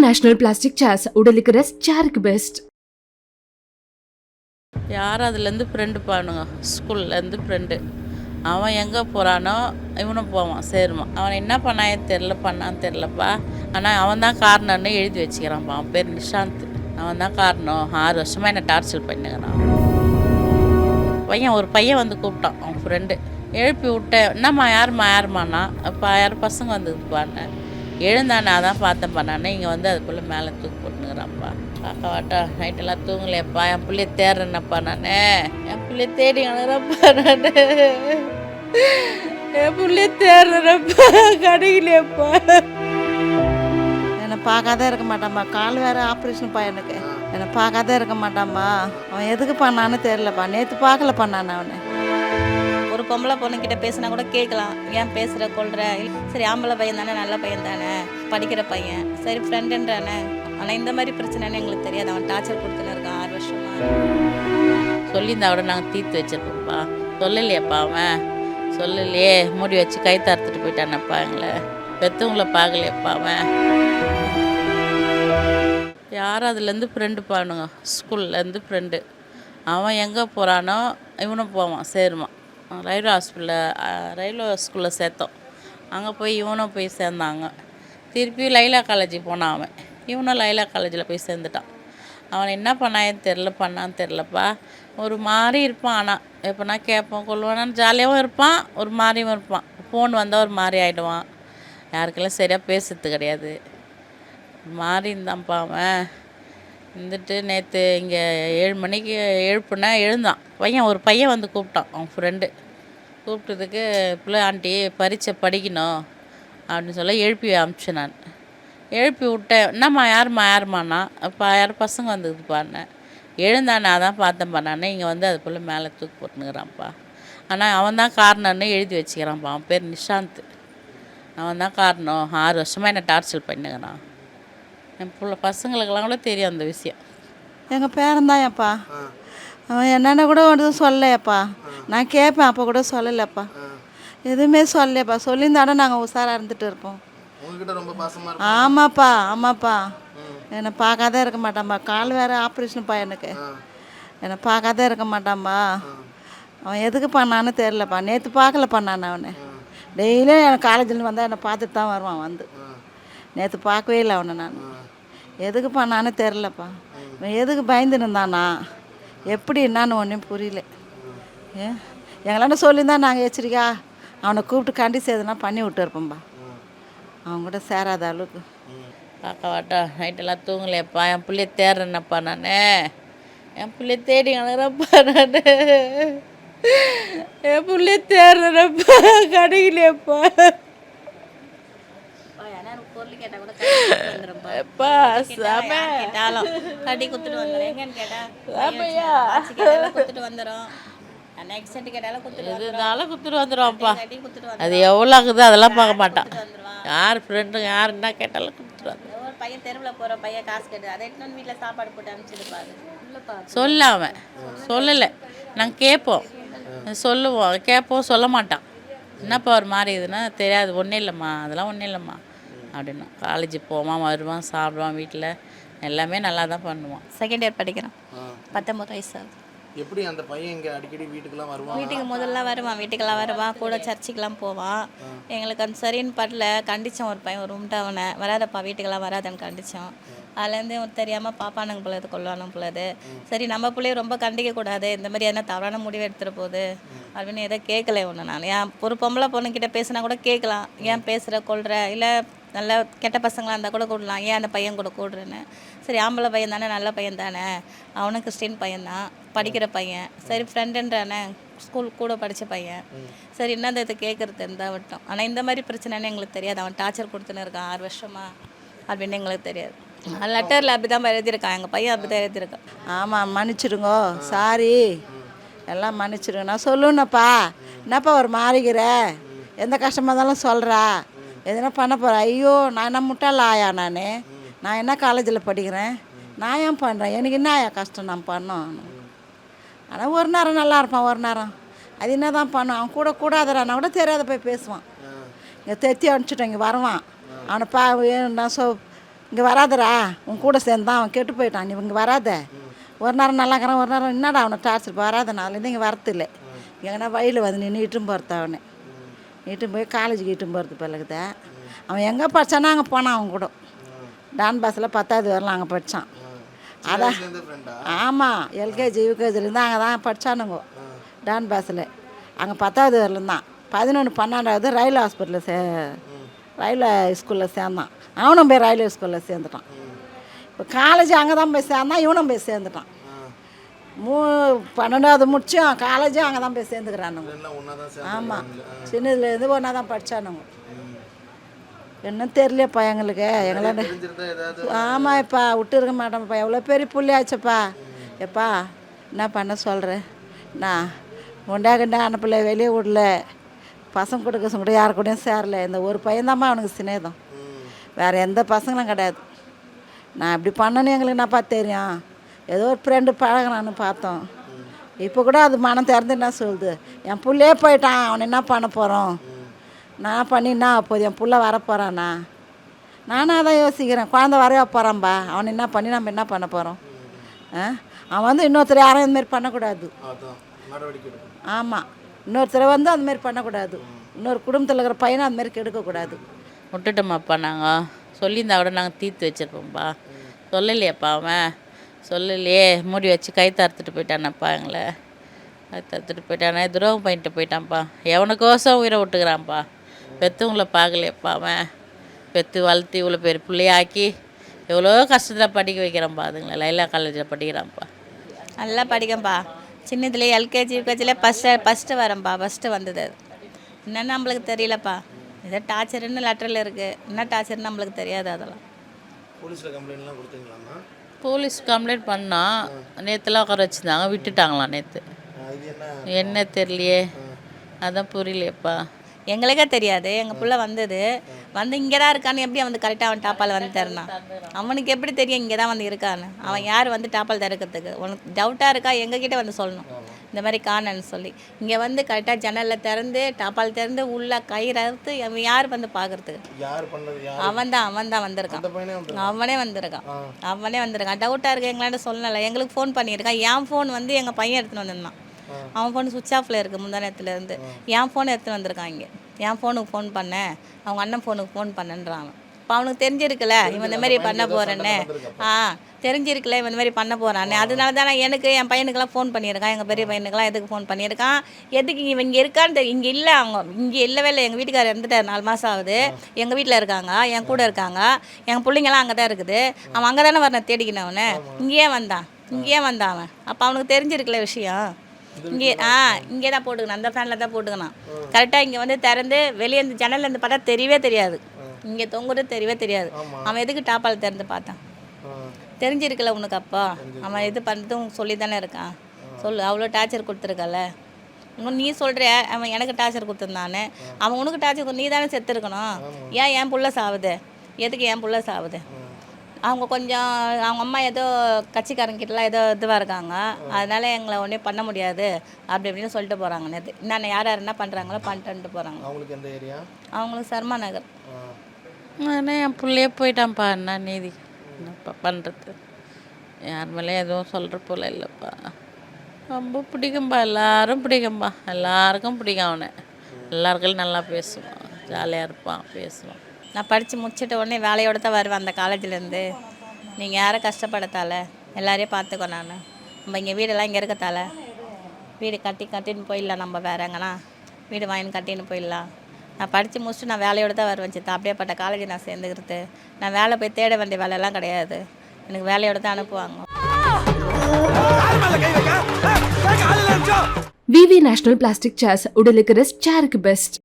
International plastic chairs உடலுக்கு rest சேருக்கு best யார் அதுலேருந்து ஃப்ரெண்டு பானுங்க ஸ்கூல்லேருந்து ஃப்ரெண்டு அவன் எங்கே போகிறானோ இவனும் போவான் சேருமான் அவன் என்ன பண்ணாயே தெரில பண்ணான்னு தெரிலப்பா ஆனால் அவன் தான் காரணம்னு எழுதி வச்சுக்கிறான்ப்பா அவன் பேர் நிஷாந்த். அவன் தான் காரணம். ஆறு வருஷமாக என்னை டார்ச்சர் பண்ணுங்கிறான் பையன் ஒரு பையன் வந்து கூப்பிட்டான் அவன் ஃப்ரெண்டு எழுப்பி விட்டேன். என்னம்மா யாரும்மா யாரும்மாண்ணா? அப்போ யார் பசங்க வந்ததுப்பான்னு. எழுந்தானே அதான் பார்த்தேன் பண்ணானே இங்கே வந்து அதுக்குள்ளே மேலே தூக்கி போட்டுனுக்குறான்ப்பா. காக்கா வாட்டா நைட்டெல்லாம் தூங்கலையப்பா என் பிள்ளைய தேடுறேன்னப்பா நான். என் பிள்ளைய தேடி அணுகிறப்பா நான். என் பிள்ளைய தேடுறேன்னப்பா கிடைக்கலையப்பா என்னை பார்க்காத இருக்க மாட்டான்பா கால் வேறு ஆப்ரேஷன்ப்பா எனக்கு. என்னை பார்க்காத இருக்க மாட்டான்பா அவன் எதுக்கு பண்ணான்னு தெரிலப்பா நேற்று பார்க்கல பண்ணான் அவனை. ஒரு பொம்பளை பொண்ணுக்கிட்ட பேசினா கூட கேட்கலாம். ஏன் பேசுகிற கொள்கிற சரி ஆம்பளை பையன் தானே நல்ல பையன் தானே படிக்கிற பையன். சரி ஃப்ரெண்டுன்றானே ஆனால் இந்த மாதிரி பிரச்சனைன்னு எங்களுக்கு தெரியாது. அவன் டார்ச்சர் கொடுத்துன்னு இருக்கான் ஆறு வருஷமா. சொல்லியிருந்தா கூட நாங்கள் தீர்த்து வச்சிருப்போம்ப்பா சொல்லலையேப்பா அவன். சொல்லலையே. மூடி வச்சு கை தறுத்துட்டு போயிட்டானப்பா எங்களை. பெற்றவங்கள பார்க்கலையப்பா அவன். யாரும் அதுலேருந்து ஃப்ரெண்டு பானுங்க ஸ்கூல்லேருந்து ஃப்ரெண்டு அவன் எங்கே போகிறானோ இவனும் போவான் சேருவான். ரயில்வே ஹாஸ்பிட்டலில் ரயில்வே ஸ்கூலில் சேர்த்தோம். அங்கே போய் இவனும் போய் சேர்ந்தாங்க. திருப்பி லைலா காலேஜ் போனான் அவன். இவனும் லைலா காலேஜில் போய் சேர்ந்துட்டான். அவன் என்ன பண்ணான்னு தெரில பண்ணான்னு தெரிலப்பா ஒரு மாதிரி இருப்பான் ஆனால் எப்போனா கேட்போம் கொள்வானான்னு ஜாலியாகவும் இருப்பான் ஒரு மாதிரியும் இருப்பான். ஃபோன் வந்தால் ஒரு மாதிரி ஆகிடுவான் யாருக்கெல்லாம் சரியாக பேசுறது கிடையாது. ஒரு மாதிரி இருந்தான்ப்பா அவன். இருந்துட்டு நேற்று இங்கே ஏழு மணிக்கு எழுப்புனா எழுந்தான். பையன் ஒரு பையன் வந்து கூப்பிட்டான். அவன் ஃப்ரெண்டு கூப்பிட்டதுக்கு பிள்ளை ஆண்டி பரீட்சை படிக்கணும். அப்படின்னு சொல்ல எழுப்பி அமிச்சேன் நான். எழுப்பி விட்டேன். என்னம்மா யாரும்மா யாருமாண்ணா அப்போ யார் பசங்க வந்ததுப்பான்னு எழுந்தானே அதான் பார்த்தேன்ப்பா நான். இங்கே வந்து அது போல் மேலே தூக்கி போட்டுனுக்குறான்ப்பா. ஆனால் அவன் தான் காரணம்னு எழுதி வச்சுக்கிறான்ப்பா. அவன் பேர் நிஷாந்த். அவன் தான் காரணம். ஆறு வருஷமாக என்னை டார்ச்சர் பண்ணுங்கிறான் என் பிள்ளை பசங்களுக்கெல்லாம் கூட தெரியும் அந்த விஷயம். எங்கள் பேரன்தான்ப்பா அவன் என்னென்ன கூட வந்து சொல்லலையப்பா. நான் கேட்பேன் அப்போ கூட சொல்லலைப்பா எதுவுமே சொல்லலையப்பா. சொல்லியிருந்தாடா நாங்கள் உஷாராக இருந்துட்டு இருப்போம். ஆமாப்பா ஆமாப்பா. என்னை பார்க்காத இருக்க மாட்டான்பா கால் வேறு ஆப்ரேஷன்ப்பா எனக்கு. என்னை பார்க்காத இருக்க மாட்டான்பா அவன் எதுக்கு பண்ணான்னு தெரிலப்பா நேற்று பார்க்கல பண்ணான் அவனை. டெய்லியும் என் காலேஜில் வந்தால் என்னை பார்த்துட்டு தான் வருவான் வந்து. நேற்று பார்க்கவே இல்லை அவனை நான். எதுக்கு பண்ணான்னு தெரிலப்பா? எதுக்கு பயந்துன்னு இருந்தானா எப்படி என்னான்னு ஒன்றும் புரியல. ஏ எங்களாண்ட சொல்லியிருந்தா நாங்கள் எச்சரிக்கா அவனை கூப்பிட்டு கண்டிச்சு எதுனா பண்ணி விட்டுருப்போம்பா அவன் கூட சேராத அளவுக்கு. காக்கா நைட்டெல்லாம் தூங்கலையப்பா. என் பிள்ளைய தேடுறேன்னப்பா நான். என் பிள்ளைய தேடி அனுறப்பா நான். என் பிள்ளைய தேடுறேன்னப்பா. கிடைக்கலையப்பா கேட்டால் கூட எப்பா சாம. கேட்டாலும் கட்டி கொடுத்துட்டு வந்துடும் எங்கன்னு? கேட்டால் கொடுத்துட்டு வந்துடும் நெக்ஸ்ட் சென்ட் கேட்டாலும் கொடுத்துட்டு வந்துடும் எதுனாலும் குத்துட்டு வந்துடுவான்ப்பா அது எவ்வளோ ஆகுது அதெல்லாம் பார்க்க மாட்டான். யார் ஃப்ரெண்டு யார் என்ன கேட்டாலும் கொடுத்துட்டு வந்து ஒரு பையன் தெருவில் போகிற பையன் காசு கேட்டு அதை எடுத்துன்னு வீட்டில் சாப்பாடு போட்டு அனுப்பிச்சிருப்பாரு சொல்ல அவன். சொல்லலை. நாங்கள் கேட்போம். சொல்லுவோம். கேட்போம் சொல்ல மாட்டான். என்னப்பா ஒரு மாதிரி இதுன்னா தெரியாது. ஒன்றும் இல்லைம்மா. அதெல்லாம் ஒன்றும் இல்லைம்மா. அப்படின்னா. காலேஜ் போவான் வருவான் சாப்பிடுவான் வீட்டில் எல்லாமே நல்லா தான் பண்ணுவான். செகண்ட் இயர் படிக்கிறான். பத்தொம்பது வயசு ஆகுது. எப்படி அந்த பையன் இங்க அடிக்கடி வீட்டுக்கெல்லாம் வருவான்? வீட்டுக்கு முதல்ல வருவான் வீட்டுக்கெல்லாம் வருவான் கூட சர்ச்சுக்கெல்லாம் போவான். எங்களுக்கு அந்த சரின்னு படல கண்டிச்சோம் ஒரு பையன் ஒரு உண்டாவனை வராதப்பா வீட்டுக்கெல்லாம் வராதன்னு கண்டிச்சோம் அதுலேருந்து தெரியாமல் பாப்பானுங்க பிள்ளது கொள்வானுங்க பிள்ளது சரி நம்ம பிள்ளைய ரொம்ப கண்டிக்க கூடாது இந்த மாதிரி என்ன தவறான முடிவு எடுத்துகிட்டு போகுது அப்படின்னு எதை கேட்கல ஒன்று நான். ஏன் ஒரு பொம்பளை பொண்ணுக்கிட்ட பேசினா கூட கேட்கலாம். ஏன் பேசுகிற கொள்கிற இல்லை நல்ல கெட்ட பசங்களாக இருந்தால் கூட கூடலாம். ஏன் அந்த பையன் கூட கூடுறேன்னு? சரி ஆம்பளை பையன் தானே நல்ல பையன் தானே? அவனும் கிறிஸ்டின் பையன் தான் படிக்கிற பையன். சரி ஃப்ரெண்டுன்றானே ஸ்கூல் கூட படித்த பையன். சரி என்னது இதை கேட்குறது இருந்தால் விட்டோம் ஆனால் இந்த மாதிரி பிரச்சனைன்னு எங்களுக்கு தெரியாது. அவன் டார்ச்சர் கொடுத்துன்னு இருக்கான் ஆறு வருஷமா அப்படின்னு எங்களுக்கு தெரியாது. லெட்டரில் அப்படி தான் எழுதியிருக்கான். எங்கள் பையன் அப்படி தான் எழுதியிருக்கான். ஆமாம் மன்னிச்சிடுங்கோ சாரி எல்லாம் மன்னிச்சிடுங்க நான் சொல்லுனப்பா என்னப்பா ஒரு மாறிக்கிற? எந்த கஷ்டமாக இருந்தாலும் சொல்கிறா எதுனா பண்ண போகிறேன் ஐயோ நான் என்ன முட்டாள் ஆயா நான்? நான் என்ன காலேஜில் படிக்கிறேன்? நான் ஏன் பண்ணுறேன் எனக்கு என்ன ஆயா கஷ்டம் நான் பண்ணோம் ஆனால் ஒரு நேரம் நல்லா இருப்பான் ஒரு நேரம். அது என்ன தான் பண்ணும்? அவன் கூட கூடாதடா கூட தெரியாத போய் பேசுவான். இங்கே தெத்தி அனுப்பிச்சிட்டோம் இங்கே வருவான். அவனை பா நான் சொ இங்கே வராதடா. உன் கூட சேர்ந்தான் அவன் கெட்டு போயிட்டான். நீ இங்கே வராத. ஒரு நேரம் நல்லா இருக்கிறான் ஒரு நேரம் என்னடா அவனை டார்ச்சர் வராத நாள்லேருந்து இங்கே வரத்தில்லை எங்கன்னா வயலில் வந்து நின்று இட்டும் போகிறத அவனை. இட்டும் போய் காலேஜுக்கு இட்டும் போகிறது பிறகுதா அவன் எங்கே படித்தானோ அங்கே போனான் அவன் கூட. டான் பாஸில் பத்தாவது வரலாம் அங்கே படித்தான் அதான் ஆமாம் எல்கேஜி யூகேஜிலேருந்து அங்கே தான் படித்தானுங்க டான் பாஸில். அங்கே பத்தாவது வரலும் தான். பதினொன்று பன்னெண்டாவது ரயில்வே ஹாஸ்பிட்டலில் சே ரயில்வே ஸ்கூலில் சேர்ந்தான். அவனும் போய் ரயில்வே ஸ்கூலில் சேர்ந்துட்டான். இப்போ காலேஜ் அங்கே தான் போய் சேர்ந்தான் இவனும் போய் சேர்ந்துட்டான். மூ பன்னெண்டாவது முடிச்சும் காலேஜும் அங்கே தான் போய் சேர்ந்துக்கிறானுங்க. ஆமாம் சின்னதுலேருந்து ஒன்றா தான் படித்தானுங்க இன்னும் தெரியலையப்பா எங்களுக்கு. எங்களாண்ட ஏதாவது ஆமாப்பா விட்டு இருக்க மாட்டோம்ப்பா. எவ்வளோ பெரிய புள்ளியாச்சுப்பா. எப்பா என்ன பண்ண சொல்கிறேன் நான் உண்டா கிண்டா அனுப்பல வெளியே விடல. பசங்க கொடுக்க கூட யார் கூடயும் சேரல. இந்த ஒரு பையன்தாம்மா அவனுக்கு சிநேதம் வேறு எந்த பசங்களும் கிடையாது. நான் இப்படி பண்ணணும் எங்களுக்கு என்னப்பா தெரியும்? ஏதோ ஒரு ஃப்ரெண்டு பழகுறான்னு பார்த்தோம். இப்போ கூட அது மனம் திறந்து என்ன சொல்லுது. என் புள்ளையே போயிட்டான் அவனை என்ன பண்ண போகிறோம் நான் பண்ணி என்ன அப்போது என் புள்ள வர போகிறானா நானும் அதான் யோசிக்கிறேன். குழந்த வரைய போகிறான்பா அவனை என்ன பண்ணி நம்ம என்ன பண்ண போகிறோம் ஆ? அவன் வந்து இன்னொருத்தர் யாரும் இந்த மாதிரி பண்ணக்கூடாது. ஆமாம் இன்னொருத்தரை வந்து அந்த மாதிரி பண்ணக்கூடாது. இன்னொரு குடும்பத்தில் இருக்கிற பையனை அந்த மாதிரி கெடுக்கக்கூடாது. விட்டுட்டோமாப்பா நாங்கள் சொல்லியிருந்தா கூட நாங்கள் தீர்த்து வச்சிருப்போம்ப்பா சொல்லலையேப்பா அவன். சொல்லலையே மூடி வச்சு கை தறுத்துட்டு போயிட்டானப்பா எங்களை. கை தறுத்துட்டு போயிட்டானே துரோகம் பண்ணிட்டு போயிட்டான்ப்பா. எவனுக்கோசம் உயிரை விட்டுக்கிறான்ப்பா. பெற்றவங்கள பார்க்கலையப்பா அவன். பெற்று வளர்த்து இவ்வளோ பேர் பிள்ளையாக்கி எவ்வளோ கஷ்டத்தில் படிக்க வைக்கிறான்ப்பா அதுங்களை. லைலா காலேஜில் படிக்கிறான்ப்பா. நல்லா படிக்கேன்ப்பா சின்னதுலேயே எல்கேஜி யூகேஜிலே ஃபஸ்ட்டு ஃபஸ்ட்டு வரேன்ப்பா ஃபஸ்ட்டு வந்தது அது. என்னன்னு நம்மளுக்கு தெரியலப்பா. ஏதோ டார்ச்சர்னு லெட்டரில் இருக்குது என்ன டார்ச்சர்னு நம்மளுக்கு தெரியாது அதெல்லாம். போலீஸில் கம்ப்ளைண்ட்லாம் கொடுத்தீங்களாம்மா? போலீஸ் கம்ப்ளைண்ட் பண்ணால் நேற்றுலாம் உட்கார வச்சுருந்தாங்க விட்டுட்டாங்களாம் நேற்று என்ன? தெரியலையே. அதான் புரியலையேப்பா. எங்களுக்கே தெரியாது. எங்கள் புள்ள வந்தது. வந்து இங்கே தான் இருக்கான்னு எப்படி வந்து கரெக்டாக அவன் டாப்பால் வந்து தரணும் அவனுக்கு எப்படி தெரியும் இங்கே தான் வந்து இருக்கான்னு? அவன் யார் வந்து டாப்பால் திறக்கிறதுக்கு உனக்கு டவுட்டாக இருக்கா? எங்ககிட்ட வந்து சொல்லணும். இந்த மாதிரி காணன்னு சொல்லி. இங்கே வந்து கரெக்டாக ஜன்னலில் திறந்து டாப்பால் திறந்து உள்ள கயிறு அறுத்து அவன் யார் வந்து பார்க்கறதுக்கு அவன் தான் அவன் தான் வந்திருக்கான். அவனே வந்திருக்கான். அவனே வந்திருக்கான். டவுட்டாக இருக்கு எங்களாண்ட சொல்லலை எங்களுக்கு ஃபோன் பண்ணியிருக்கான். என் ஃபோன் வந்து எங்கள் பையன் எடுத்துன்னு வந்திருந்தான். அவன் ஃபோன் சுவிட்ச் ஆஃபில் இருக்குது முந்தா நேரத்துலேருந்து என் ஃபோன் எடுத்துன்னு வந்திருக்கான் இங்கே. என் ஃபோனுக்கு ஃபோன் பண்ணேன். அவங்க அண்ணன் ஃபோனுக்கு ஃபோன் பண்ணேன்றான் அவன். இப்போ அவனுக்கு தெரிஞ்சிருக்குல்ல இவன் இந்த மாதிரி பண்ண போகிறேன்னு ஆ தெரிஞ்சிருக்குல்ல இவன் இந்த மாதிரி பண்ண போகிறான்னு அதனால தான் எனக்கு என் பையனுக்கெல்லாம் ஃபோன் பண்ணியிருக்கான். எங்கள் பெரிய பையனுக்கெல்லாம் எதுக்கு ஃபோன் பண்ணியிருக்கான்? எதுக்கு இவன் இங்கே இருக்கான்னு தெரியும் இங்கே இல்லை அவங்க இங்கே இல்லவே இல்லை எங்கள் வீட்டுக்காரர் இருந்துட்டார் நாலு மாதம் ஆகுது. எங்கள் வீட்டில் இருக்காங்க என் கூட இருக்காங்க. என் பிள்ளைங்கெல்லாம் அங்கே தான் இருக்குது அவன் அங்கே தானே வரணும் தேடிக்கினேன் அவனை. இங்கேயே வந்தான். இங்கேயே வந்தான் அவன். அப்போ அவனுக்கு தெரிஞ்சிருக்குல்ல விஷயம். இங்கே ஆ இங்கே தான் போட்டுக்கணும் அந்த ஃபேனில் தான் போட்டுக்கணும் கரெக்டாக இங்கே வந்து திறந்து வெளியே இருந்து ஜன்னல்ல இருந்து பார்த்தா தெரியவே தெரியாது. இங்கே தொங்குறது தெரியவே தெரியாது. அவன் எதுக்கு டாப்பால் திறந்து பார்த்தான்? தெரிஞ்சிருக்குல்ல உனக்கு அப்பா? அவன் இது பண்ணுறதும் சொல்லி தானே இருக்கான் சொல்லு அவ்வளோ டார்ச்சர் கொடுத்துருக்கல. இன்னும் நீ சொல்கிற அவன் எனக்கு டார்ச்சர் கொடுத்துருந்தானே. அவன் உனக்கு டார்ச்சர் நீ தானே செத்துருக்கணும். ஏன் என் புள்ள சாவுது? எதுக்கு என் புள்ள சாவுது? அவங்க கொஞ்சம் அவங்க அம்மா ஏதோ கட்சிக்காரங்கிட்டலாம் ஏதோ இதுவாக இருக்காங்க. அதனால எங்களை ஒன்றே பண்ண முடியாது. அப்படி இப்படின்னு சொல்லிட்டு போகிறாங்க நேற்று என்னென்ன யார் யார் என்ன பண்ணுறாங்களோ பண்ணிட்டு போகிறாங்க அவங்களுக்கு எந்த ஏரியா? அவங்களுக்கு சர்மா நகர். ஆனால் என் பிள்ளையே போயிட்டான்ப்பா என்ன நீதி என்னப்பா பண்ணுறது யார் மேலேயும் எதுவும் சொல்கிற போல இல்லைப்பா. ரொம்ப பிடிக்கும்பா எல்லாரும் பிடிக்கும்பா. எல்லாருக்கும் பிடிக்கும் அவனை. எல்லாருக்கும் நல்லா பேசுவான். ஜாலியாக இருப்பான் பேசுவான். நான் படித்து முடிச்சிட்ட உடனே வேலையோடு தான் வருவேன் அந்த காலேஜ்லேருந்து நீங்கள் யாரை கஷ்டப்படத்தால? எல்லாரையும் பார்த்துக்கோ நான். நம்ம இங்கே வீடெல்லாம் இங்கே இருக்கத்தால? வீடு கட்டி கட்டின்னு போயிடலாம் நம்ம வேற எங்கன்னா. வீடு வாங்கி கட்டின்னு போயிடலாம். நான் படித்து முடிச்சுட்டு நான் வேலையோடு தான் வருவேன் சித்தா அப்படியேப்பட்ட காலேஜ் நான் சேர்ந்துக்கிறது நான் வேலை போய் தேட வேண்டிய வேலையெல்லாம் கிடையாது எனக்கு வேலையோட தான் அனுப்புவாங்க விவி நேஷனல் பிளாஸ்டிக் சேர்ஸ் உடலுக்கு ரெஸ்ட் சேருக்கு பெஸ்ட்